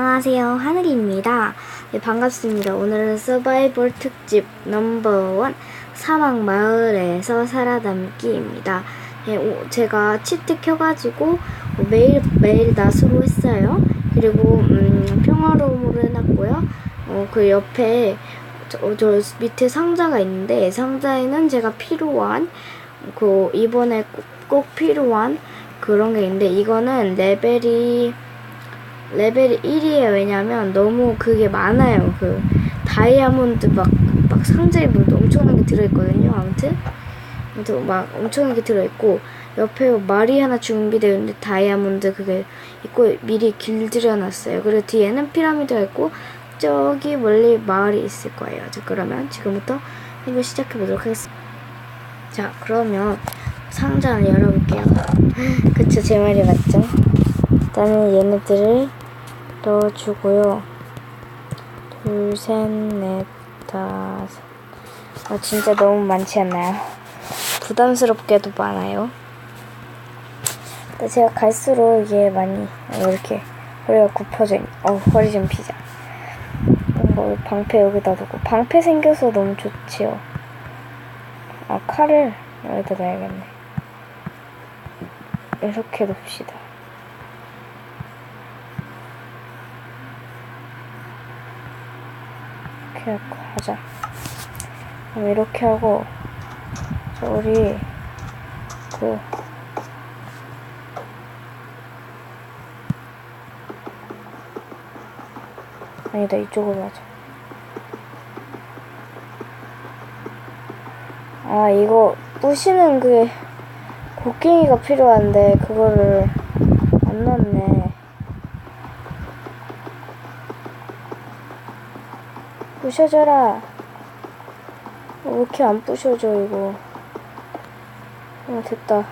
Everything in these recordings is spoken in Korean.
안녕하세요. 하늘입니다. 네, 반갑습니다. 오늘은 서바이벌 특집 넘버원 사막 마을에서 살아남기입니다. 네, 오, 제가 치트 켜가지고 어, 매일 매일 낮으로 했어요. 그리고 음, 평화로움으로 해놨고요. 어, 그 옆에 저, 저 밑에 상자가 있는데 상자에는 제가 필요한 그 이번에 꼭, 꼭 필요한 그런 게 있는데 이거는 레벨이 레벨이 1이에요. 왜냐면 너무 그게 많아요. 그 다이아몬드 막, 막 상자에 뭐 엄청나게 들어있거든요. 아무튼. 아무튼 막 엄청나게 들어있고 옆에 말이 하나 준비되어 있는데 다이아몬드 그게 있고 미리 길들여놨어요. 그리고 뒤에는 피라미드가 있고 저기 멀리 마을이 있을 거예요. 자 그러면 지금부터 한번 시작해 보도록 하겠습니다. 자 그러면 상자 열어볼게요. 그쵸 제 말이 맞죠? 일단은 얘네들을 넣어주고요. 둘, 셋, 넷, 다섯. 아, 진짜 너무 많지 않나요? 부담스럽게도 많아요. 제가 갈수록 이게 많이 이렇게 허리가 굽혀져 있, 어, 허리 좀 피자. 이거 방패 여기다 두고 방패 생겨서 너무 좋지요. 아 칼을 여기다 놔야겠네. 이렇게 놉시다. 이렇게 하고 하자. 그럼 이렇게 하고 저 우리 그 아니다 이쪽으로 하자. 아 이거 부시는 그 곡괭이가 필요한데 그거를 안 넣었네. 부셔져라. 왜 이렇게 안 부셔져 이거. 어 됐다.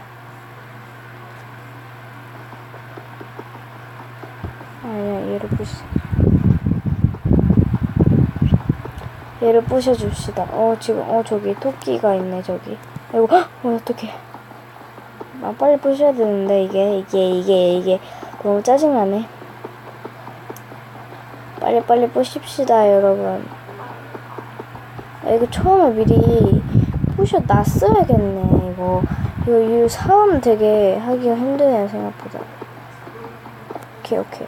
아니야 얘를 부시. 얘를 부셔줍시다. 어 지금 어 저기 토끼가 있네 저기. 아이고 헉! 어 어떡해. 아 빨리 부셔야 되는데 이게 이게 이게 이게 너무 짜증나네. 빨리 빨리 부십시다 여러분. 아, 이거 처음에 미리 부셔 놨어야겠네 이거. 이거 이 사람 되게 하기가 힘드네요 생각보다. 오케이 오케이.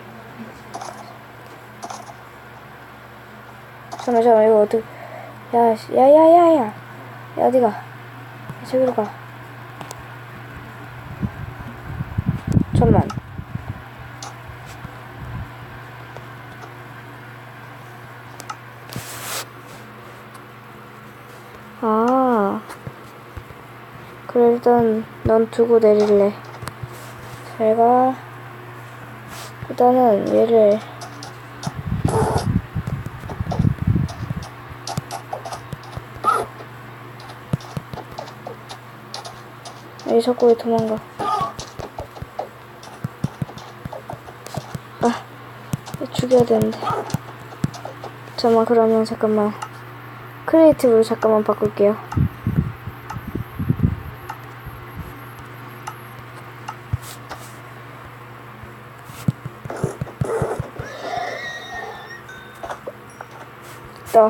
잠깐만 잠깐만 이거 어떻게 야야야야야 야 어디가 저기로 가 잠만 아 그래 일단 넌 두고 내릴래 잘 가 일단은 얘를 이 자꾸 왜 도망가? 아, 얘 죽여야 되는데. 잠깐만, 그러면 잠깐만. 크리에이티브로 잠깐만 바꿀게요. 됐다.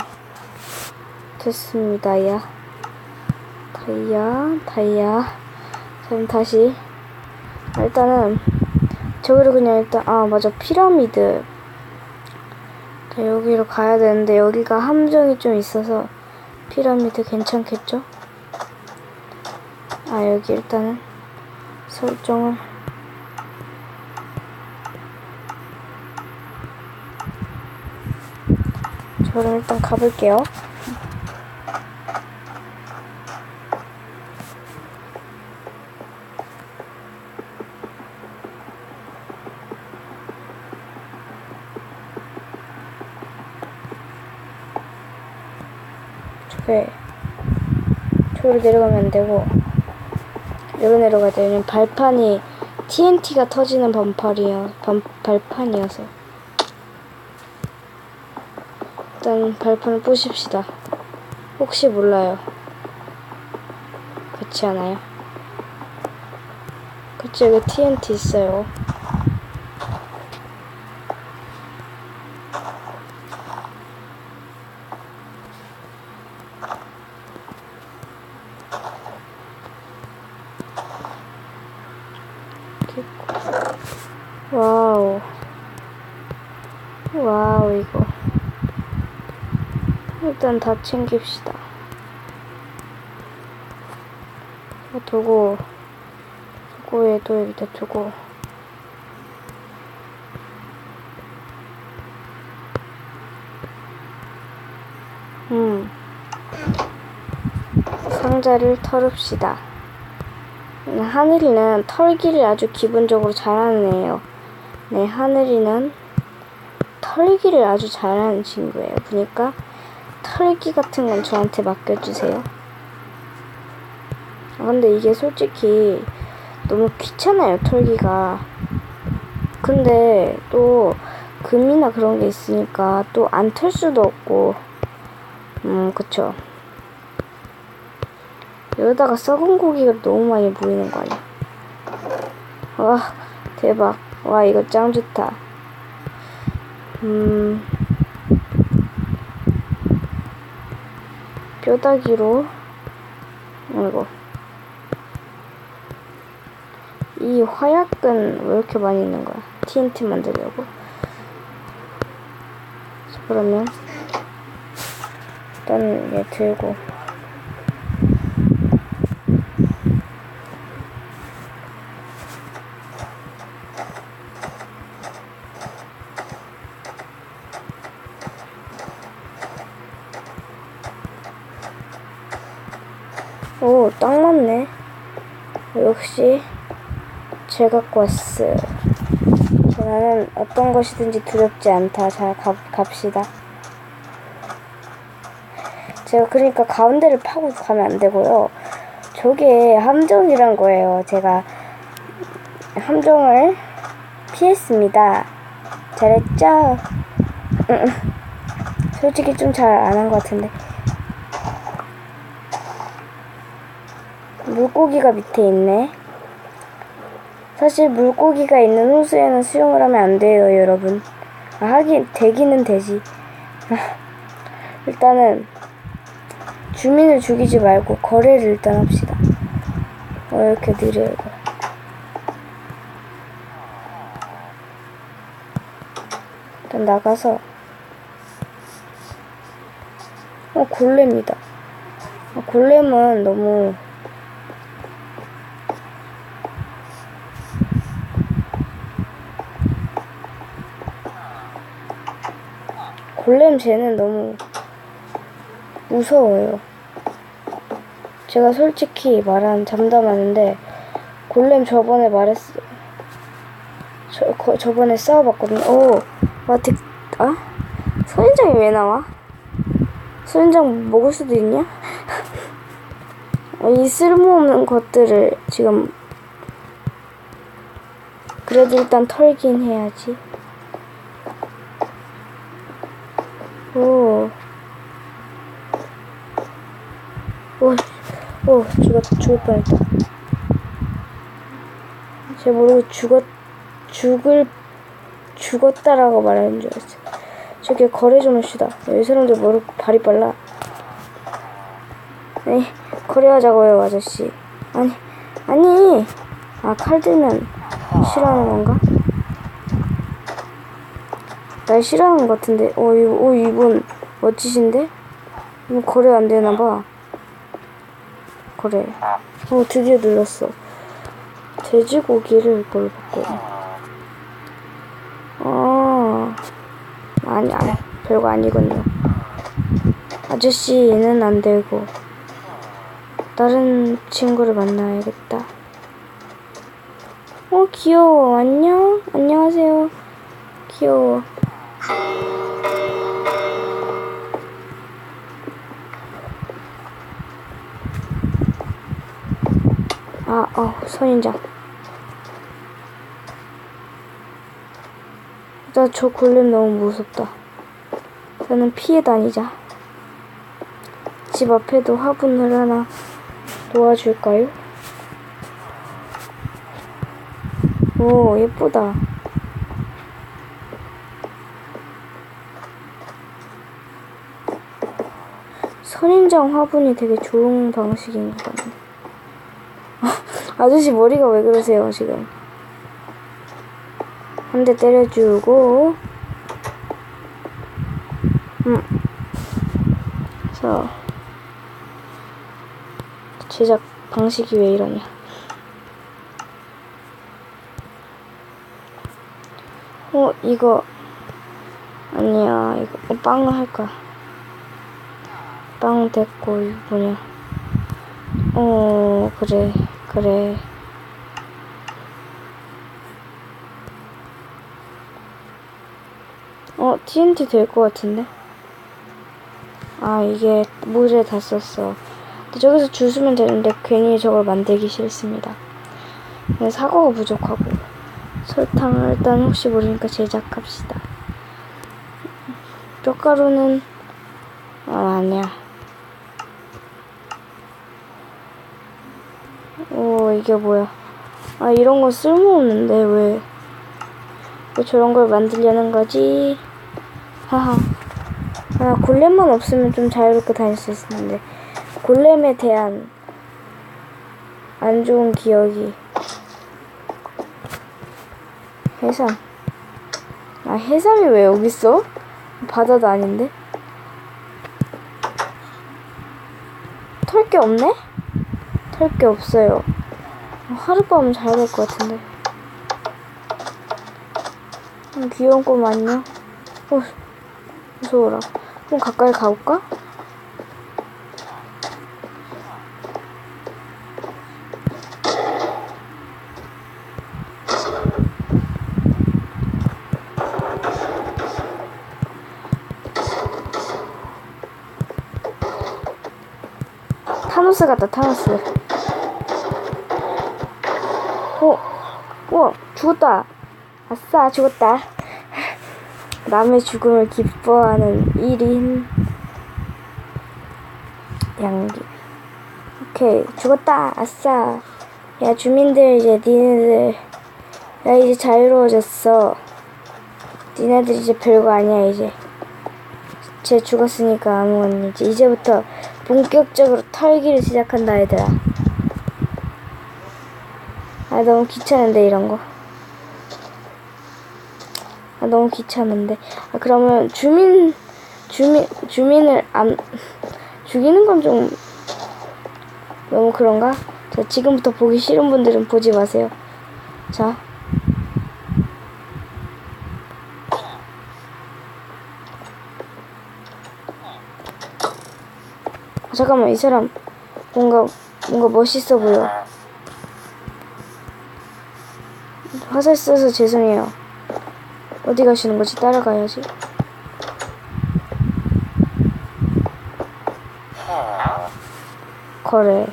됐습니다, 야. 다이아, 다이아. 그럼 다시 아, 일단은 저기로 그냥 일단 아 맞아 피라미드 자, 여기로 가야 되는데 여기가 함정이 좀 있어서 피라미드 괜찮겠죠? 아 여기 일단은 설정을 저 그럼 일단 가볼게요. 저게 저기로 내려가면 안 되고 여기 내려가야 돼. 왜냐면 발판이 TNT가 터지는 반팔이야. 반, 발판이어서. 일단 발판을 부십시다. 혹시 몰라요. 그렇지 않아요? 그치 여기 TNT 있어요. 와우 이거 일단 다 챙깁시다. 어, 두고 두고에도 여기다 두고. 음. 상자를 털읍시다. 음, 하늘이는 털기를 아주 기본적으로 잘하는 애예요. 네 하늘이는 털기를 아주 잘하는 친구예요. 보니까 털기 같은 건 저한테 맡겨주세요. 아, 근데 이게 솔직히 너무 귀찮아요, 털기가. 근데 또 금이나 그런 게 있으니까 또 안 털 수도 없고, 음, 그쵸. 이러다가 썩은 고기가 너무 많이 보이는 거 아니야? 와, 대박. 와, 이거 짱 좋다. 음, 뼈다귀로, 이거. 이 화약은 왜 이렇게 많이 있는 거야? TNT 만들려고? 그러면, 일단 얘 들고. 오, 딱 맞네. 역시 제가 갖고 왔어. 나는 어떤 것이든지 두렵지 않다. 자, 가, 갑시다. 제가 그러니까 가운데를 파고 가면 안 되고요. 저게 함정이란 거예요. 제가 함정을 피했습니다. 잘했죠? 솔직히 좀 잘 안 한 것 같은데. 물고기가 밑에 있네. 사실 물고기가 있는 호수에는 수영을 하면 안 돼요, 여러분. 아, 하긴 되기는 되지. 일단은 주민을 죽이지 말고 거래를 일단 합시다. 왜 이렇게 느려 이거? 일단 나가서 어 골렘이다. 아, 골렘은 너무 골렘 쟤는 너무 무서워요. 제가 솔직히 말한 잠담하는데 골렘 저번에 말했어. 저 거, 저번에 싸워봤거든요. 오, 와 득, 아? 선인장이 왜 나와? 선인장 먹을 수도 있냐? 이 쓸모없는 것들을 지금 그래도 일단 털긴 해야지. 오. 오, 오, 죽었, 죽을 뻔했다. 제가 모르고 죽었, 죽을, 죽었다라고 말하는 줄 알았어요. 저기 거래 좀 합시다. 이 사람들 모르고 발이 빨라. 아니, 거래하자고요, 아저씨. 아니, 아니. 아, 칼 들면 싫어하는 건가? 날 싫어하는 것 같은데. 어, 이, 어, 이분 멋지신데? 이거 거래 안 되나 봐. 거래. 어, 드디어 눌렀어. 돼지고기를 이걸로 바꿔. 아, 아니, 아니, 별거 아니군요. 아저씨는 안 되고, 다른 친구를 만나야겠다. 어, 귀여워. 안녕? 안녕하세요. 귀여워. 아, 어, 선인장. 나 저 골렘 너무 무섭다. 저는 피해 다니자. 집 앞에도 화분을 하나 놓아줄까요? 오, 예쁘다. 선인장 화분이 되게 좋은 방식인 것 같네. 아저씨 머리가 왜 그러세요, 지금? 한 대 때려주고, 음. 그래서 제작 방식이 왜 이러냐. 어, 이거 아니야. 이거 어, 빵을 할 거야. 빵 됐고 이거 뭐냐. 어, 그래. 그래. 어, TNT 될 것 같은데? 아, 이게 물에 다 썼어. 근데 저기서 주스면 되는데 괜히 저걸 만들기 싫습니다. 사과가 부족하고 설탕을 일단 혹시 모르니까 제작합시다. 뼈가루는 아, 아니야. 오, 이게 뭐야. 아, 이런 거 쓸모없는데, 왜. 왜 저런 걸 만들려는 거지? 하하. 아, 골렘만 없으면 좀 자유롭게 다닐 수 있었는데. 골렘에 대한 안 좋은 기억이. 해삼. 아, 해삼이 왜 여기 있어? 바다도 아닌데? 털 게 없네? 털 게 없어요. 하룻밤은 자야 될 것 같은데. 음, 귀여운 꿈 안녕? 어, 무서워라. 좀 가까이 가볼까? 타노스 같다, 타노스. 우와, 죽었다. 아싸, 죽었다. 남의 죽음을 기뻐하는 1인 양귀. 오케이, 죽었다. 아싸. 야, 주민들, 이제 니네들. 야, 이제 자유로워졌어. 니네들 이제 별거 아니야, 이제. 쟤 죽었으니까 아무것도 이제 이제부터 본격적으로 털기를 시작한다, 얘들아. 아, 너무 귀찮은데, 이런 거. 아, 너무 귀찮은데. 아, 그러면 주민, 주민, 주민을 안, 죽이는 건 좀 너무 그런가? 자, 지금부터 보기 싫은 분들은 보지 마세요. 자. 아, 잠깐만, 이 사람 뭔가, 뭔가 멋있어 보여. 화살 써서 죄송해요. 어디 가시는 거지? 따라가야지. 거래.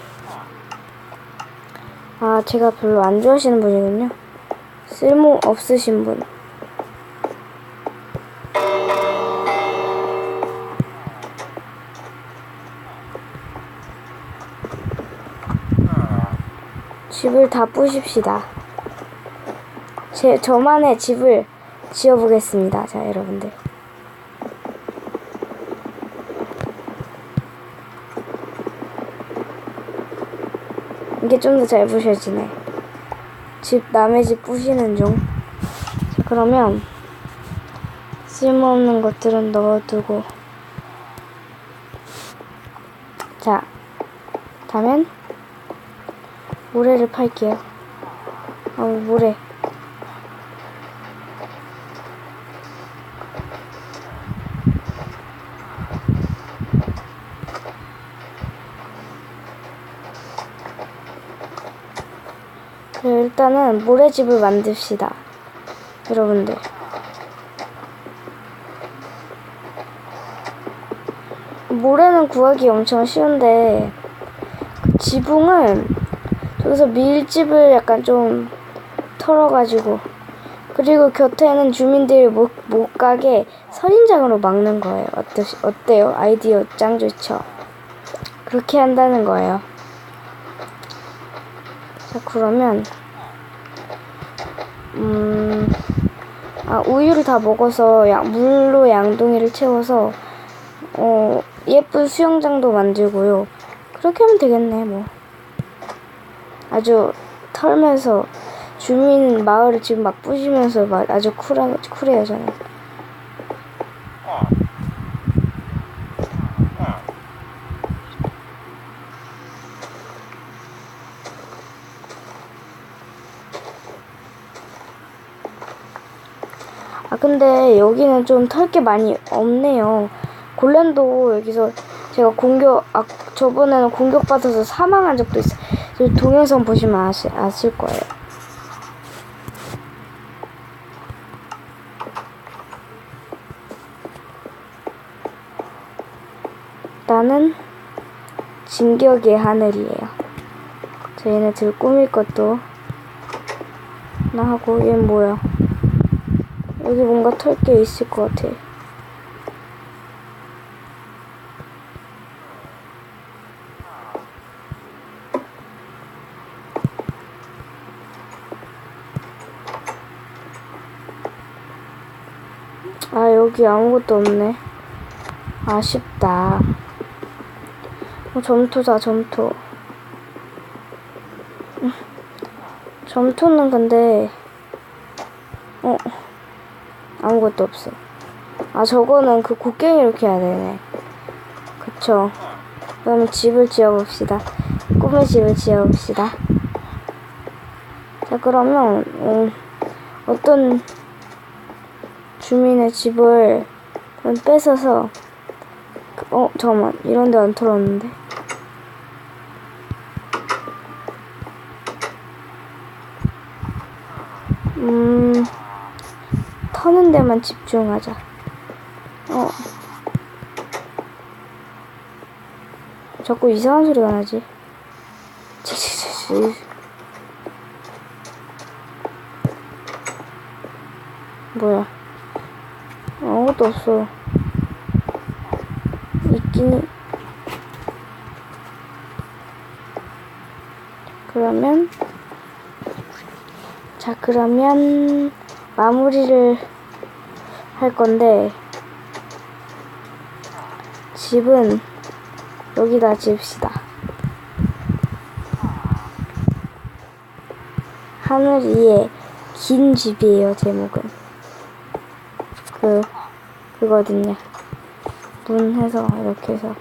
아, 제가 별로 안 좋아하시는 분이군요. 쓸모 없으신 분. 집을 다 부십시다. 제 저만의 집을 지어보겠습니다. 자, 여러분들. 이게 좀 더 잘 부셔지네. 집 남의 집 부시는 중. 자, 그러면 쓸모없는 것들은 넣어두고. 자, 다음엔 모래를 팔게요. 아, 모래. 네, 일단은 모래집을 만듭시다. 여러분들. 모래는 구하기 엄청 쉬운데, 그 지붕은 저기서 밀집을 약간 좀 털어가지고, 그리고 곁에는 주민들이 못, 못 가게 선인장으로 막는 거예요. 어떠, 어때요? 아이디어 짱 좋죠? 그렇게 한다는 거예요. 자, 그러면, 음, 아, 우유를 다 먹어서 양, 물로 양동이를 채워서, 어, 예쁜 수영장도 만들고요. 그렇게 하면 되겠네, 뭐. 아주 털면서, 주민 마을을 지금 막 부시면서 막 아주 쿨하, 쿨해요, 저는. 아 근데 여기는 좀 털 게 많이 없네요. 골렘도 여기서 제가 공격 아 저번에는 공격받아서 사망한 적도 있어요. 저 동영상 보시면 아시, 아실 거예요. 나는 진격의 하늘이에요. 저희네들 꾸밀 것도 나 하고 얘 뭐야? 여기 뭔가 털 게 있을 것 같아. 아 여기 아무것도 없네. 아쉽다. 어, 점토다 점토. 음, 점토는 근데 어 아무것도 없어. 아 저거는 그 곡괭이 이렇게 해야 되네. 그쵸. 그러면 집을 지어봅시다. 꿈의 집을 지어봅시다. 자 그러면 어, 어떤 주민의 집을 좀 뺏어서 그- 어 잠깐만 이런 데 안 털었는데 음 터는 데만 집중하자. 어. 자꾸 이상한 소리가 나지? 치치치치. 뭐야? 아무것도 없어. 있긴 그러면 자 그러면 마무리를 할 건데 집은 여기다 지읍시다. 하늘 위에 긴 집이에요 제목은. 그 그거든요. 문 해서 이렇게 해서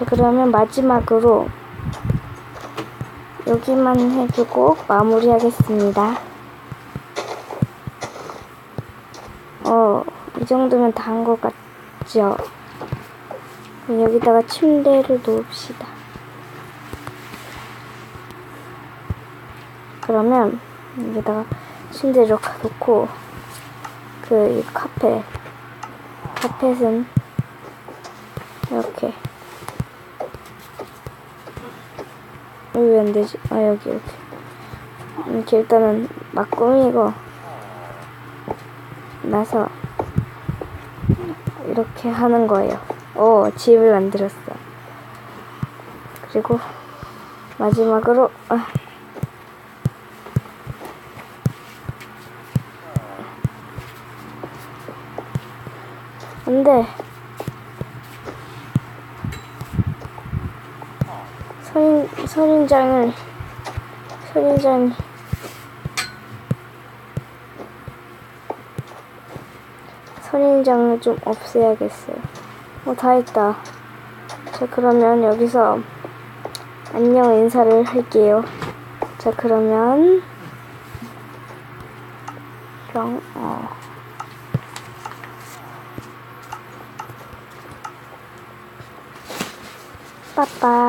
자 그러면 마지막으로 여기만 해주고 마무리하겠습니다. 어, 이 정도면 다 한 것 같죠? 여기다가 침대를 놓읍시다. 그러면 여기다가 침대를 놓고 그 이 카페 카펫은 이렇게 여기 왜 안 되지? 아 여기 이렇게 이렇게 일단은 막 꾸미고 나서 이렇게 하는 거예요. 오 집을 만들었어. 그리고 마지막으로 아, 안 돼 선인 선인장을 선인장 선인장을 좀 없애야겠어요. 어, 다 했다. 자, 그러면 여기서 안녕 인사를 할게요. 자, 그러면 영, 어. 빠빠이.